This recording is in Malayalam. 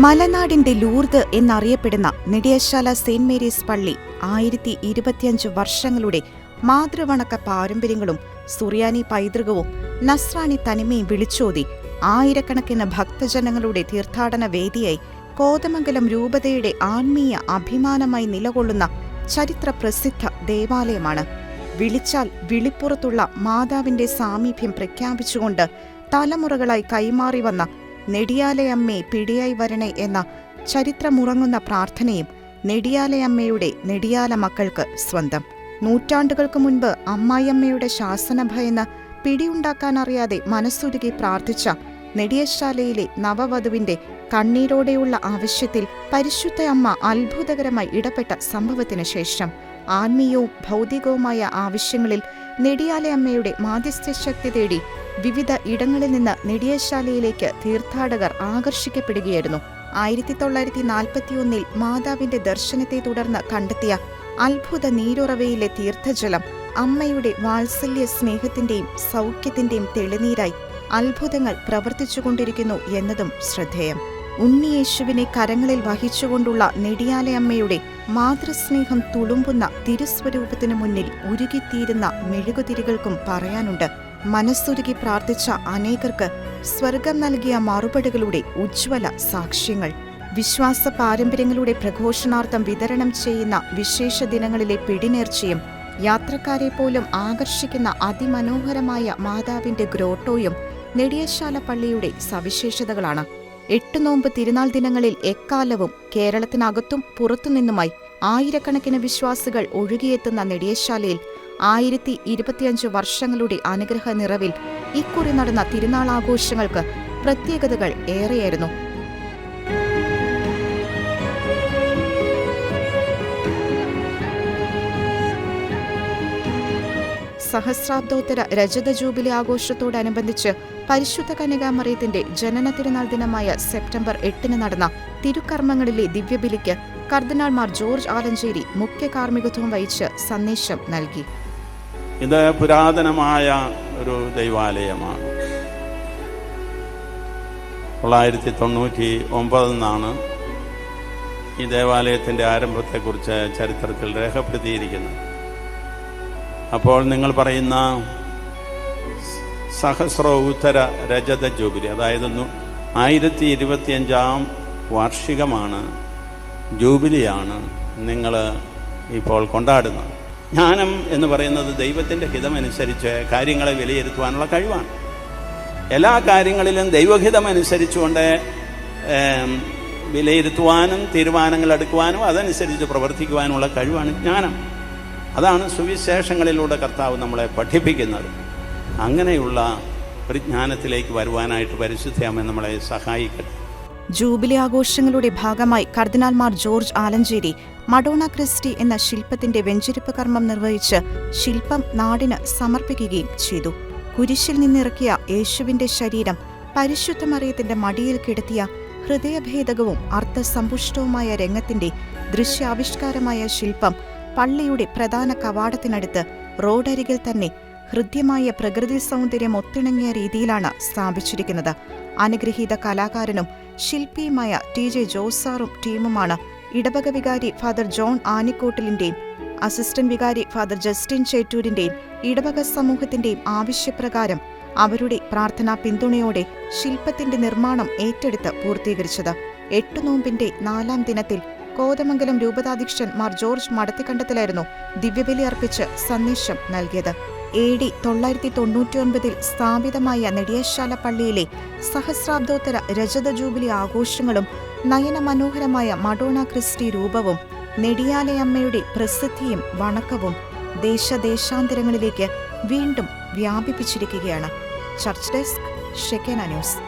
മലനാടിന്റെ ലൂർദ് എന്നറിയപ്പെടുന്ന നെടിയശാല സെയിന്റ് മേരീസ് പള്ളി ആയിരത്തി ഇരുപത്തിയഞ്ച് വർഷങ്ങളുടെ മാതൃവണക്ക പാരമ്പര്യങ്ങളും സുറിയാനി പൈതൃകവും നസ്രാണി തനിമയും വിളിച്ചോതി ആയിരക്കണക്കിന് ഭക്തജനങ്ങളുടെ തീർത്ഥാടന വേദിയായി കോതമംഗലം രൂപതയുടെ ആത്മീയ അഭിമാനമായി നിലകൊള്ളുന്ന ചരിത്ര പ്രസിദ്ധ ദേവാലയമാണ്. വിളിച്ചാൽ വിളിപ്പുറത്തുള്ള മാതാവിന്റെ സാമീപ്യം പ്രഖ്യാപിച്ചുകൊണ്ട് തലമുറകളായി കൈമാറി വന്ന നെടിയാലയമ്മേ പിടിയായി വരണേ എന്ന ചരിത്രമുറങ്ങുന്ന പ്രാർത്ഥനയും നെടിയാലയമ്മയുടെ നെടിയാല മക്കൾക്ക് സ്വന്തം. നൂറ്റാണ്ടുകൾക്ക് മുൻപ് അമ്മായിയമ്മയുടെ ശാസന ഭയന്ന് പിടിയുണ്ടാക്കാനറിയാതെ മനസ്സുരുകി പ്രാർത്ഥിച്ച നെടിയശാലയിലെ നവവധുവിന്റെ കണ്ണീരോടെയുള്ള ആവശ്യത്തിൽ പരിശുദ്ധ അമ്മ അത്ഭുതകരമായി ഇടപെട്ട സംഭവത്തിന് ശേഷം ആത്മീയവും ഭൗതികവുമായ ആവശ്യങ്ങളിൽ നെടിയാലയമ്മയുടെ മാധ്യസ്ഥ ശക്തി തേടി വിവിധ ഇടങ്ങളിൽ നിന്ന് നെടിയശാലയിലേക്ക് തീർത്ഥാടകർ ആകർഷിക്കപ്പെടുകയായിരുന്നു. ആയിരത്തി തൊള്ളായിരത്തി നാൽപ്പത്തിയൊന്നിൽ മാതാവിന്റെ ദർശനത്തെ തുടർന്ന് കണ്ടെത്തിയ അത്ഭുത നീരുറവയിലെ തീർത്ഥജലം അമ്മയുടെ വാത്സല്യ സ്നേഹത്തിന്റെയും സൗഖ്യത്തിന്റെയും തെളിനീരായി അത്ഭുതങ്ങൾ പ്രവർത്തിച്ചുകൊണ്ടിരിക്കുന്നു എന്നതും ശ്രദ്ധേയം. ഉണ്ണിയേശുവിനെ കരങ്ങളിൽ വഹിച്ചുകൊണ്ടുള്ള നെടിയാലയമ്മയുടെ മാതൃസ്നേഹം തുളുമ്പുന്ന തിരുസ്വരൂപത്തിനു മുന്നിൽ ഉരുകിത്തീരുന്ന മെഴുകുതിരികൾക്കും പറയാനുണ്ട്. മനസ്സുരുകി പ്രാർത്ഥിച്ച അനേകർക്ക് സ്വർഗം നൽകിയ മറുപടികളുടെ ഉജ്ജ്വല സാക്ഷ്യങ്ങൾ. വിശ്വാസ പാരമ്പര്യങ്ങളുടെ പ്രഘോഷണാർത്ഥം വിതരണം ചെയ്യുന്ന വിശേഷ ദിനങ്ങളിലെ പിടിനേർച്ചയും യാത്രക്കാരെ പോലും ആകർഷിക്കുന്ന അതിമനോഹരമായ മാതാവിന്റെ ഗ്രോട്ടോയും നെടിയശാല പള്ളിയുടെ സവിശേഷതകളാണ്. എട്ട് നോമ്പ് തിരുനാൾ ദിനങ്ങളിൽ എക്കാലവും കേരളത്തിനകത്തും പുറത്തുനിന്നുമായി ആയിരക്കണക്കിന് വിശ്വാസികൾ ഒഴുകിയെത്തുന്ന നെടിയശാലയിൽ ആയിരത്തി ഇരുപത്തിയഞ്ച് വർഷങ്ങളുടെ അനുഗ്രഹ നിറവിൽ ഇക്കുറി നടന്ന തിരുനാൾ ആഘോഷങ്ങൾക്ക് പ്രത്യേകതകൾ ഏറെയായിരുന്നു. സഹസ്രാബ്ദോത്തര രജത ജൂബിലി ആഘോഷത്തോടനുബന്ധിച്ച് പരിശുദ്ധ കന്യകാമറിയത്തിന്റെ ജനന തിരുനാൾ ദിനമായ സെപ്റ്റംബർ എട്ടിന് നടന്ന തിരുക്കർമ്മങ്ങളിലെ ദിവ്യബലിക്ക് കർദിനാൾമാർ ജോർജ് ആലഞ്ചേരി മുഖ്യ കാർമ്മികത്വം വഹിച്ച് സന്ദേശം നൽകി. ഇത് പുരാതനമായ ഒരു ദൈവാലയമാണ്. തൊള്ളായിരത്തി തൊണ്ണൂറ്റി ഒമ്പതെന്നാണ് ഈ ദേവാലയത്തിന്റെ ആരംഭത്തെക്കുറിച്ച് ചരിത്രത്തിൽ രേഖപ്പെടുത്തിയിരിക്കുന്നത്. അപ്പോൾ നിങ്ങൾ പറയുന്ന സഹസ്ര ഉത്തര രജത ജൂബിലി. അതായത് ആയിരത്തി ഇരുപത്തിയഞ്ചാം വാർഷികമാണ് ജൂബിലിയാണ് നിങ്ങൾ ഇപ്പോൾ കൊണ്ടാടുന്നത്. ജ്ഞാനം എന്ന് പറയുന്നത് ദൈവത്തിന്റെ ഹിതമനുസരിച്ച് കാര്യങ്ങളെ വിലയിരുത്തുവാനുള്ള കഴിവാണ്. എല്ലാ കാര്യങ്ങളിലും ദൈവഹിതമനുസരിച്ചുകൊണ്ട് വിലയിരുത്തുവാനും തീരുമാനങ്ങൾ എടുക്കുവാനും അതനുസരിച്ച് പ്രവർത്തിക്കുവാനുമുള്ള കഴിവാണ് ജ്ഞാനം. അതാണ് സുവിശേഷങ്ങളിലൂടെ കർത്താവ് നമ്മളെ പഠിപ്പിക്കുന്നത്. അങ്ങനെയുള്ള പരിജ്ഞാനത്തിലേക്ക് വരുവാനായിട്ട് പരിശുദ്ധയാമൻ നമ്മളെ സഹായിക്കട്ടെ. ജൂബിലി ആഘോഷങ്ങളുടെ ഭാഗമായി കർദിനാൾമാർ ജോർജ് ആലഞ്ചേരി മഡോണ ക്രിസ്റ്റി എന്ന ശില്പത്തിന്റെ വെഞ്ചരിപ്പ് കർമ്മം നിർവഹിച്ച് ശില്പം നാടിന് സമർപ്പിക്കുകയും ചെയ്തു. കുരിശിൽ നിന്നിറക്കിയ യേശുവിന്റെ ശരീരം പരിശുദ്ധ മറിയത്തിന്റെ മടിയിൽ കിടത്തിയ ഹൃദയഭേദകവും അർത്ഥസമ്പുഷ്ടവുമായ രംഗത്തിന്റെ ദൃശ്യാവിഷ്കാരമായ ശില്പം പള്ളിയുടെ പ്രധാന കവാടത്തിനടുത്ത് റോഡരികിൽ തന്നെ ഹൃദ്യമായ പ്രകൃതി സൗന്ദര്യം ഒത്തിണങ്ങിയ രീതിയിലാണ് സ്ഥാപിച്ചിരിക്കുന്നത്. അനുഗ്രഹീത കലാകാരനും ശില്പിയുമായ ടി ജെ ജോസാറും ടീമുമാണ് ഇടവക വികാരി ഫാദർ ജോൺ ആനിക്കോട്ടിലിന്റെയും അസിസ്റ്റന്റ് വികാരി ഫാദർ ജസ്റ്റിൻ ചേറ്റൂരിന്റെയും ഇടവക സമൂഹത്തിന്റെയും ആവശ്യപ്രകാരം അവരുടെ പ്രാർത്ഥനാ പിന്തുണയോടെ ശില്പത്തിന്റെ നിർമ്മാണം ഏറ്റെടുത്ത് പൂർത്തീകരിച്ചത്. എട്ടു നോമ്പിന്റെ നാലാം ദിനത്തിൽ കോതമംഗലം രൂപതാധ്യക്ഷൻ മാർ ജോർജ് മടത്തിക്കണ്ടത്തിലായിരുന്നു ദിവ്യബലി അർപ്പിച്ച് സന്ദേശം നൽകിയത്. എ ഡി തൊള്ളായിരത്തി തൊണ്ണൂറ്റിയൊൻപതിൽ സ്ഥാപിതമായ നെടിയശാല പള്ളിയിലെ സഹസ്രാബ്ദോത്തര രജത ജൂബിലി ആഘോഷങ്ങളും നയനമനോഹരമായ മഡോണ ക്രിസ്റ്റി രൂപവും നെടിയാലയമ്മയുടെ പ്രസിദ്ധിയും വണക്കവും ദേശദേശാന്തരങ്ങളിലേക്ക് വീണ്ടും വ്യാപിപ്പിച്ചിരിക്കുകയാണ്. Church desk Shekinah news.